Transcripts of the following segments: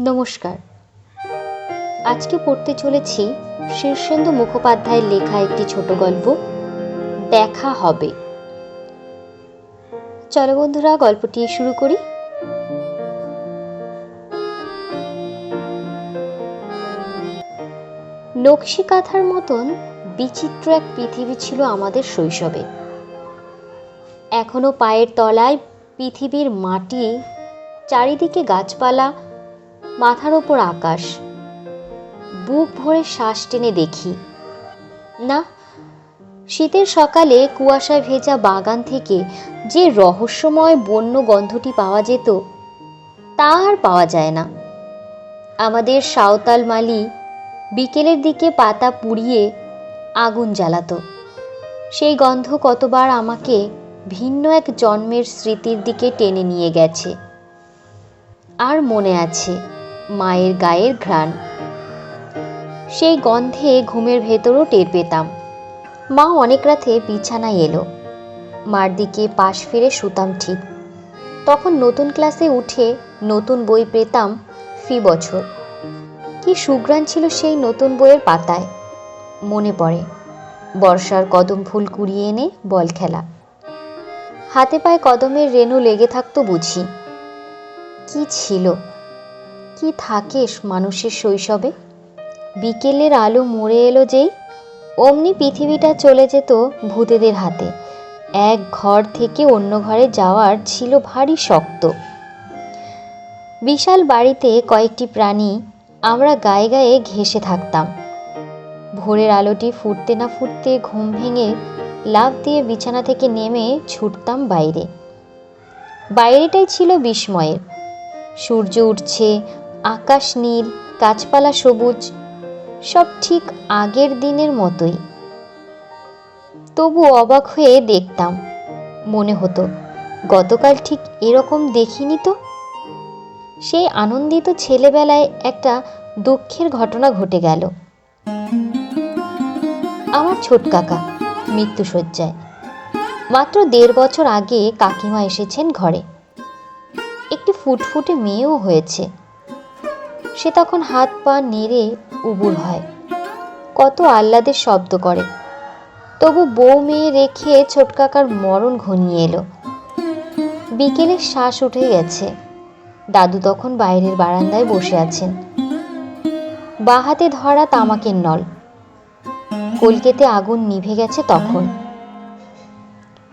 নমস্কার। আজকে পড়তে চলেছি শীর্ষেন্দু মুখোপাধ্যায়ের লেখা একটি ছোট গল্প, দেখা হবে। চলো বন্ধুরা, গল্পটি শুরু করি। নকশি কাঁথার মতন বিচিত্র এক পৃথিবী ছিল আমাদের শৈশবে। এখনও পায়ের তলায় পৃথিবীর মাটি, চারিদিকে গাছপালা মাথার ওপর আকাশ। বুক ভরে শ্বাস টেনে দেখি। না, শীতের সকালে কুয়াশায় ভেজা বাগান থেকে যে রহস্যময় বন্য গন্ধটি পাওয়া যেত, তা আর পাওয়া যায় না। আমাদের সাঁওতাল মালি বিকেলের দিকে পাতা পুড়িয়ে আগুন জ্বালাত। সেই গন্ধ কতবার আমাকে ভিন্ন এক জন্মের স্মৃতির দিকে টেনে নিয়ে গেছে। আর মনে আছে মায়ের গায়ের ঘ্রাণ। সেই গন্ধে ঘুমের ভেতরও টের পেতাম। মা অনেক রাতে বিছানায় এলো। মার দিকে পাশ ফিরে শুতাম ঠিক। তখন নতুন ক্লাসে উঠে নতুন বই পেতাম ফি বছর। কি সুগ্রাণ ছিল সেই নতুন বইয়ের পাতায়। মনে পড়ে, বর্ষার কদম ফুল কুড়িয়ে এনে বল খেলা। হাতে পায়ে কদমের রেণু লেগে থাকতো বুঝি। কি ছিল? কি থাকে মানুষের শৈশবে? বিকেলের আলো মরে এলো যেই, অমনি পৃথিবীটা চলে যেত ভূতেদের হাতে। এক ঘর থেকে অন্য ঘরে যাওয়ার ছিল ভারী শক্ত। বিশাল বাড়িতে কয়েকটি প্রাণী, আমরা গায়ে গায়ে ঘেসে থাকতাম। ভোরের আলোটি ফুটতে না ফুটতে ঘুম ভেঙে লাফ দিয়ে বিছানা থেকে নেমে ছুটতাম বাইরে। বাইরেটাই ছিল বিস্ময়ের। সূর্য উঠছে আকাশ নীল, গাছপালা সবুজ, সব ঠিক আগের দিনের মতোই। তবু অবাক হয়ে দেখতাম, মনে হতো, গতকাল ঠিক এরকম দেখিনি তো। সেই আনন্দিত ছেলেবেলায় একটা দুঃখের ঘটনা ঘটে গেল। আমার ছোট কাকা মৃত্যুসজ্জায় মাত্র দেড় বছর আগে কাকিমা এসেছেন ঘরে। একটি ফুটফুটে মেয়েও হয়েছে। সে তখন হাত পা নেড়ে উবুর হয়। কত আহ্লাদের শব্দ করে। তবু বউ মেয়ে রেখে ছোটকাকার মরণ ঘনিয়ে এলো। বিকেলে শ্বাস উঠে গেছে। দাদু তখন বাইরের বারান্দায় বসে আছেন। বাঁ হাতে ধরা তামাকের নল। কলকেতে আগুন নিভে গেছে তখন।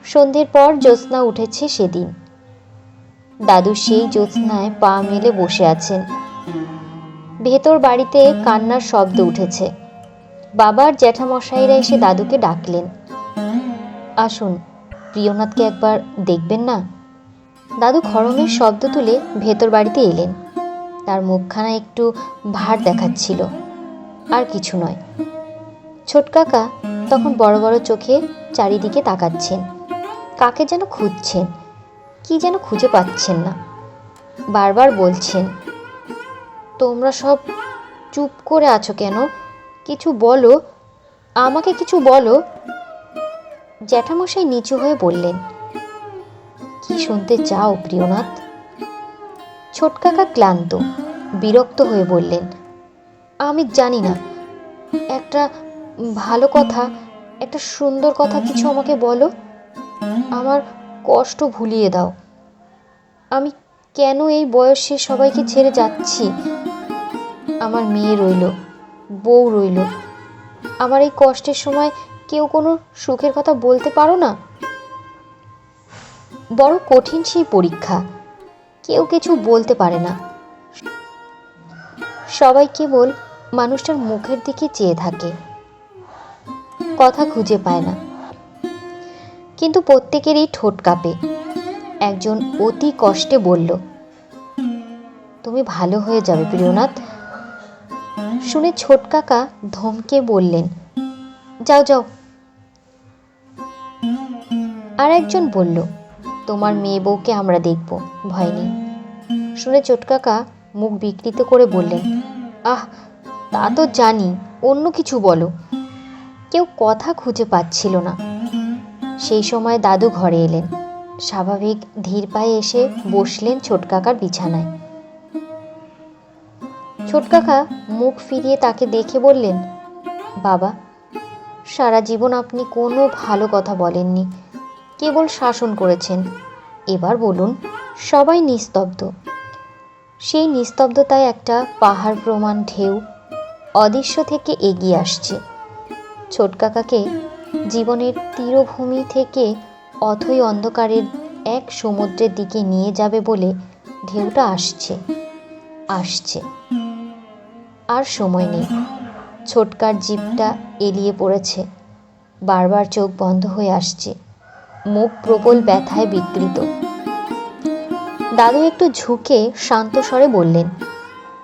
সন্ধ্যের পর জ্যোৎস্না উঠেছে সেদিন। দাদু সেই জ্যোৎস্নায় পা মেলে বসে আছেন। ভেতর বাড়িতে কান্নার শব্দ উঠেছে। বাবার জ্যাঠামশাইরা এসে দাদুকে ডাকলেন। আসুন, প্রিয়নাথকে একবার দেখবেন না? দাদু খড়মের শব্দ তুলে ভেতর বাড়িতে এলেন। তার মুখখানা একটু ভার দেখাচ্ছিল। আর কিছু নয়। ছোট কাকা তখন বড় বড় চোখে চারিদিকে তাকাচ্ছেন। কাকে যেন খুঁজছেন, কি যেন খুঁজে পাচ্ছেন না। বারবার বলছেন তোমরা সব চুপ করে আছো কেন? কিছু বলো। আমাকে কিছু বলো। জ্যাঠামশাই নিচু হয়ে বললেন, কি শুনতে চাও প্রিয়নাথ? ছোট কাকা ক্লান্ত, বিরক্ত হয়ে বললেন, আমি জানি না। একটা ভালো কথা, একটা সুন্দর কথা কিছু আমাকে বলো। আমার কষ্ট ভুলিয়ে দাও। আমি কেন এই বয়সে সবাইকে ছেড়ে যাচ্ছি? আমার মেয়ে রইল, বউ রইল। আমার এই কষ্টের সময় কেউ কোনো সুখের কথা বলতে পারো না? বড় কঠিন সেই পরীক্ষা, কেউ কিছু বলতে পারে না। সবাই কেবল মানুষটার মুখের দিকে চেয়ে থাকে, কথা খুঁজে পায় না। কিন্তু প্রত্যেকেরই ঠোঁট কাঁপে। একজন অতি কষ্টে বলল, তুমি ভালো হয়ে যাবে, প্রিয়নাথ। শুনে ছোট কাকা ধমকে বললেন, যাও যাও। আর একজন বলল, তোমার মেয়ে বউকে আমরা দেখব, ভয় নেই। শুনে ছোট কাকা মুখ বিকৃত করে বললেন, আহ, তা তো জানি, অন্য কিছু বলো। কেউ কথা খুঁজে পাচ্ছিল না। সেই সময় দাদু ঘরে এলেন। স্বাভাবিক ধীর পায়ে এসে বসলেন ছোট কাকার বিছানায়। ছোট কাকা মুখ ফিরিয়ে তাকে দেখে বললেন, বাবা, সারা জীবন আপনি কোনো ভালো কথা বলেননি। কেবল শাসন করেছেন। এবার বলুন, সবাই নিস্তব্ধ। সেই নিস্তব্ধতায় একটা পাহাড় প্রমাণ ঢেউ অদৃশ্য থেকে এগিয়ে আসছে। ছোট কাকাকে জীবনের তীরভূমি থেকে অথই অন্ধকারের এক সমুদ্রের দিকে নিয়ে যাবে বলে ঢেউটা আসছে আসছে। আর সময় নেই। ছোটকার জিপটা এলিয়ে পড়েছে। বারবার চোখ বন্ধ হয়ে আসছে। মুখ প্রবল ব্যথায় বিকৃত। দাদু একটু ঝুঁকে শান্ত স্বরে বললেন,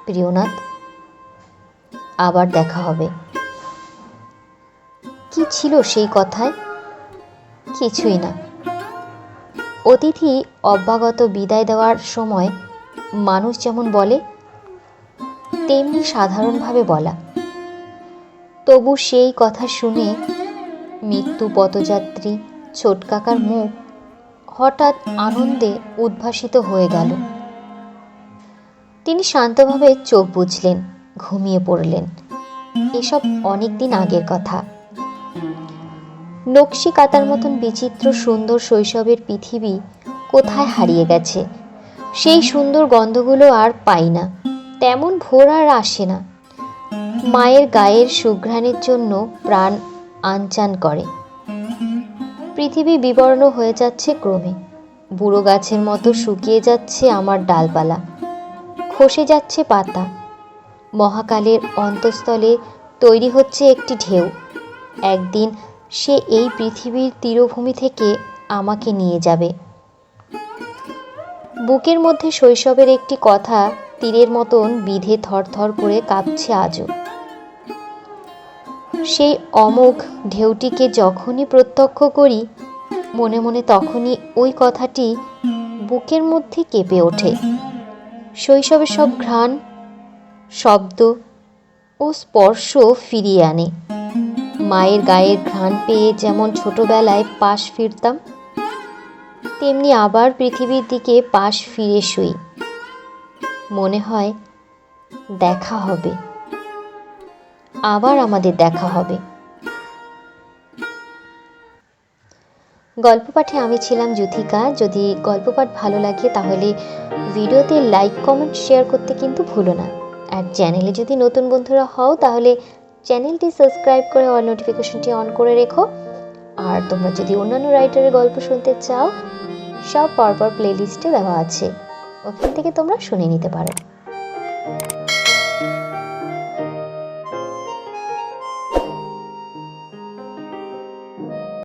প্রিয়নাথ, আবার দেখা হবে। কি ছিল সেই কথায়? কিছুই না। অতিথি অব্যাগত বিদায় দেওয়ার সময় মানুষ যেমন বলে তেমনি সাধারণভাবে বলা। তবু সেই কথা শুনে মৃত্যু পথযাত্রী ছোটকাকার মুখ হঠাৎ আনন্দে উদ্ভাসিত হয়ে গেল। তিনি শান্তভাবে চোখ বুঝলেন, ঘুমিয়ে পড়লেন। এসব অনেক দিন আগের কথা। নকশি কাতার মতন বিচিত্র সুন্দর শৈশবের পৃথিবী কোথায় হারিয়ে গেছে? সেই সুন্দর গন্ধগুলো আর পাই না। তেমন ভোর আর আসে না। মায়ের গায়ের সুঘ্রাণের জন্য প্রাণ আনচান করে। পৃথিবী বিবর্ণ হয়ে যাচ্ছে ক্রমে। বুড়ো গাছের মতো শুকিয়ে যাচ্ছে আমার ডালপালা। খসে যাচ্ছে পাতা। মহাকালের অন্তঃস্থলে তৈরি হচ্ছে একটি ঢেউ। একদিন সে এই পৃথিবীর তীরভূমি থেকে আমাকে নিয়ে যাবে। বুকের মধ্যে শৈশবের একটি কথা তীরের মতন বিধে থরথর করে কাঁপছে আজও। সেই অমোঘ ঢেউটিকে যখনই প্রত্যক্ষ করি, মনে মনে তখনই ওই কথাটি বুকের মধ্যে কেঁপে ওঠে। শৈশবের সব ঘ্রাণ, শব্দ ও স্পর্শ ফিরিয়ে আনে। মায়ের গায়ের ঘ্রাণ পেয়ে যেমন ছোটবেলায় পাশ ফিরতাম, তেমনি আবার পৃথিবীর দিকে পাশ ফিরে শুই। মনে হয় দেখা হবে। আবার আমাদের দেখা হবে। গল্প পাঠে আমি ছিলাম যুথিকা যদি গল্প পাঠ ভালো লাগে তাহলে ভিডিওতে লাইক, কমেন্ট, শেয়ার করতে কিন্তু ভুলো না। আর চ্যানেলে যদি নতুন বন্ধুরা হও তাহলে চ্যানেলটি সাবস্ক্রাইব করে অল নোটিফিকেশনটি অন করে রেখো। আর তোমরা যদি অন্যান্য রাইটারের গল্প শুনতে চাও, সব পরপর প্লেলিস্টে দেওয়া আছে। ওখান থেকে তোমরা শুনে নিতে পারো।